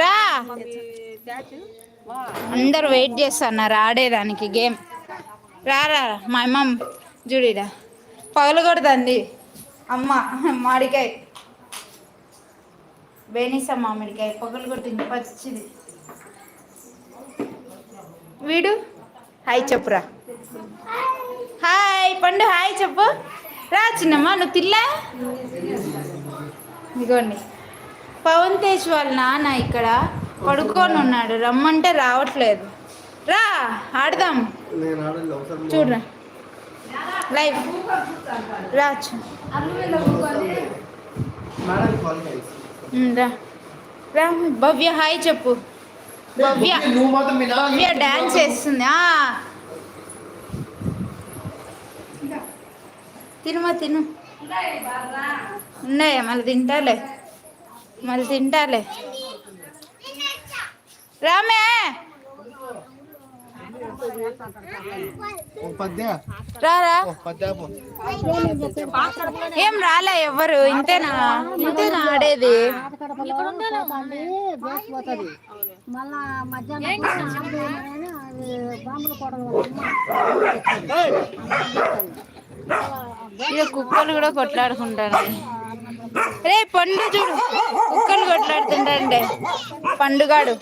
రా. అందరు వెయిట్ చేస్తున్నారు ఆడేదానికి గేమ్. రా రా మా అమ్మ చూడిరా పగలు అమ్మ మామిడికాయ. బేనిస మామిడికాయ. పగలగొట్టింది పచ్చిది. వీడు? హాయ్ చెప్పురా హాయ్ పండు హాయ్ చెప్పు. రా చిన్నమ్మ నువ్వు తిల్లా ఇదిగోండి. పవన్ తేజ్ వాళ్ళ నాన్న ఇక్కడ పడుకొని ఉన్నాడు రమ్మంటే రావట్లేదు. రా ఆడదాం. చూడరా లైవ్. రా చూ- మేడం కాల్ చేసి ఉమ్, రా. రా భవ్య హాయ్ చెప్పు. భవ్య. భవ్య డాన్స్ చేస్తుంది. ఆ. తినుమా తిను. ఉన్నాయా? మళ్ళీ తింటాలే మళ్ళీ తింటాలే. రామే. ఏం రాలే ఎవరు ఇంతేనా? ఇంతేనా ఆడేది? ఇక కుక్కలు కూడా కొట్లాడుకుంటారు రే పండు చూడు. కుక్కను కొట్లాడుతుంటారంటే పండుగాడు.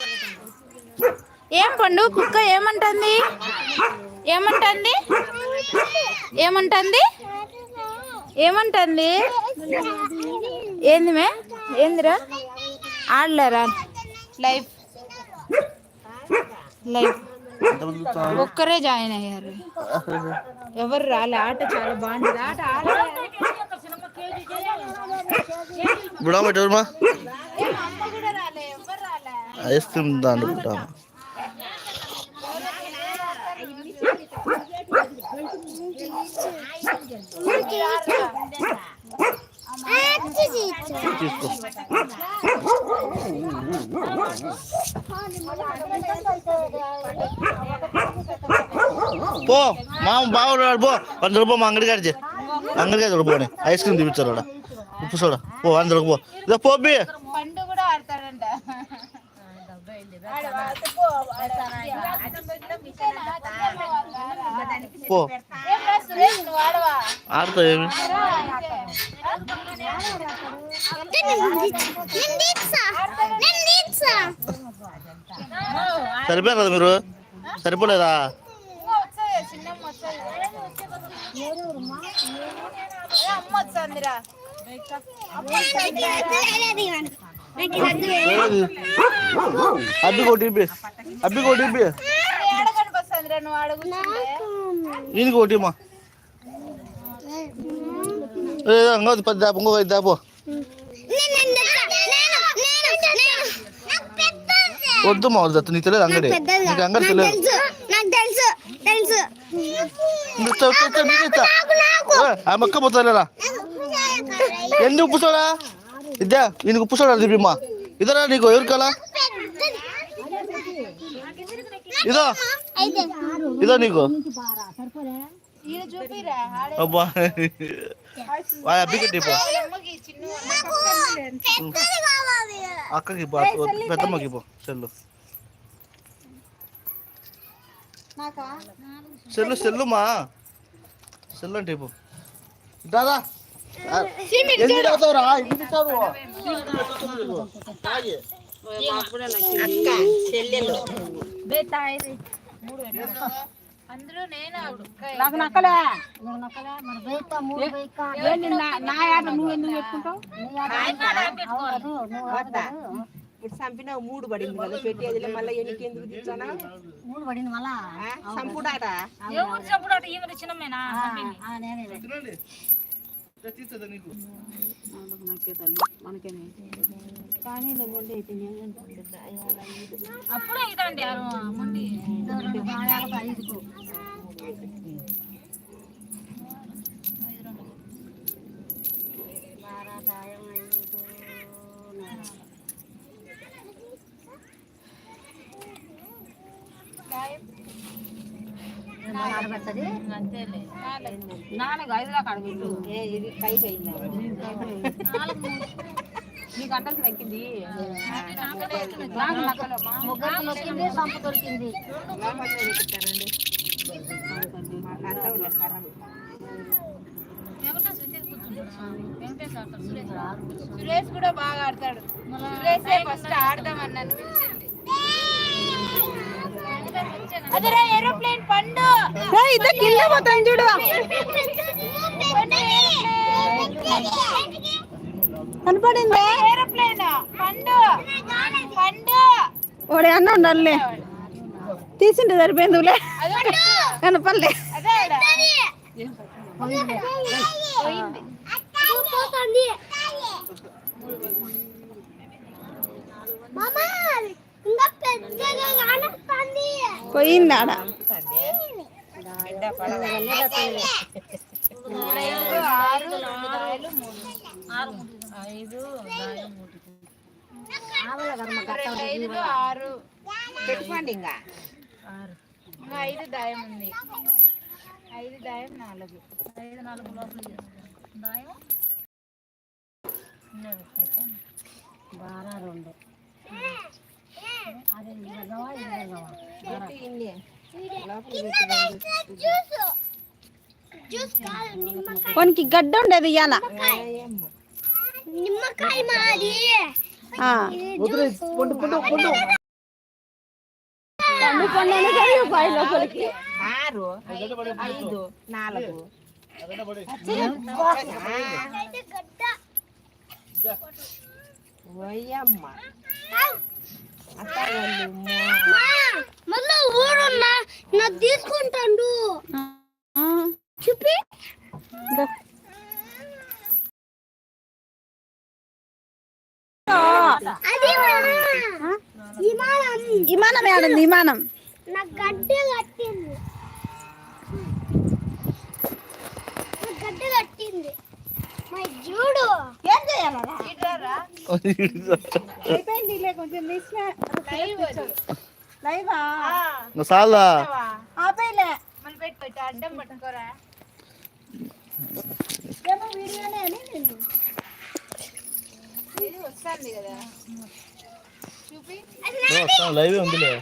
ఏం పండు? కుక్క ఏమంటుంది? ఏమంటుంది? ఏమంటుంది? ఏమంటుంది? ఏంది మే? ఏందిరా? ఆడలేరా? లైఫ్. లైఫ్. ఒక్కరే జాయిన్ అయ్యారు. ఎవరు రాలే? ఆట చాలా బాగుంటుంది ఆట ఆడలే. బుడా పెట్టమ్మా ఏం అమ్మ కూడా రాలే ఎవరు రాలే ఐస్ క్రీమ్ అనుకుంటాను తీసుకో పో మా బాగున్నాడు పో వంద రూపాయలు మా అంగడి కాడిచి అంగడి కాదు పోనీ ఐస్ క్రీమ్ చూపించారు ఆడ ఉప్పు సోడా. పో వంద పో. ఇదో పో బి పండు కూడా ఆడతాడంట. ఆడ ఆడితే పో, ఏమి? సరిపోయారు కదా మీరు? సరిపోలేదా? చిన్నమ్మ వచ్చాయి ఏ, అమ్మ వచ్చిందిరా అబ్బి కొట్టి అబ్బి కొట్టి ఏడ కనిపిస్తుందిరా నువ్వు అడుగుతుంటే ఈయనకి కొట్టిమ్మా లేదా ఇంకో పది దాపు ఇంకో ఐదు దాపు వద్దుమా వద్దు నీకు తెలియదు అంగడి నీకు అంగడి తెలియదు నాకు తెలుసు తెలుసు నువ్వు ఇస్తా, ఇస్తా, ఇస్తా, నీకు ఇస్తా. ఏ, ఆ మొక్క పోతారా ఉప్పు సోడా ఇద్దా ఉప్పు సోడా తిప్పిమ్మా ఇదరా నీకు ఎవరు కలా ఇదో ఇదో నీకు. అబ్బా. చిన్న అక్కకి పో, పెద్దమ్మకి పో సెల్లు. సెల్లు సెల్లుమా? సెల్లు అంటే పో దాదా. నాకు నక్కలే. నా ఆట నువ్వు ఎందుకు పెట్టుకుంటావు? ఇప్పుడు చంపిన మూడు పడింది కదా పెట్టేది మళ్ళీ ఎన్నికి ఎందుకు తెచ్చానా? మూడు పడింది మళ్ళా? చంపుడాట ఆ, నేనే. నీకు నాకే తల్లి మనకేనే కానీ మొండి అయితే బాగా ఐదుకు బారా సాయం ఐదు ఆడబడుతుంది. నాలుగు ఐదు దాకా అడగట్టు ఇది కైపోయింది నీకు అంటలు తగ్గింది ముగ్గురికి నొక్కింది. సంప దొరికింది. సురేష్ కూడా బాగా ఆడతాడు. సురేష్ ఫస్ట్ ఆడదామని పిలిచింది. అదిరా ఏరోప్లేన్ పండు ఇద్దరు కింద పోతాను చూడు కనపడిందా ఏరోప్లేన్ పండు పండు వాడు అన్న ఉండాలి తీసింటే సరిపోయిందిలే కనపడలే అదే ఆడ. పోయింది ఆడ ఐదు ఆరు రెండు రెండు పెట్టుకోండి ఇంకా ఇంకా ఐదు దాయం ఉంది ఐదు దాయం నాలుగు బాగా రెండు. అదే ఇవ్వగవా ఇవ్వగవా ఇన్ని వానికి గడ్డ ఉండేది ఇయ్యాల. నిమ్మకాయ మాది. పండు లోపలికి. ఆరు ఐదు నాలుగు. మళ్ళీ ఊరున్నా? నా తీసుకుంటాడు. చూపి. విమానం. ఏడుంది విమానం. నా గడ్డ కట్టింది. గడ్డ కట్టింది. చూడు. ఏం చేయాలరా అయిపోయింది కొంచెం లైవా చాలా ఆపేలే. మళ్ళీ పెట్టి పెట్టు అడ్డం పట్టుకోరా. ఏమో వీడియోనే అని నేను. ఇది వస్తుంది కదా. చూపి. లైవ్ ఉందిలే.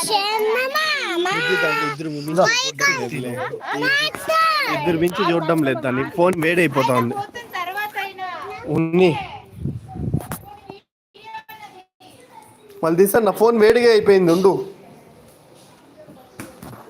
షార్మి మామా ఇద్దరు ఇద్దరు మించి చూడడం లేదు దాన్ని. ఫోన్ వేడైపోతుంది పోతుంది ఉన్ని. మళ్ళీ తీసా నా ఫోన్ వేడిగా అయిపోయింది ఉండు.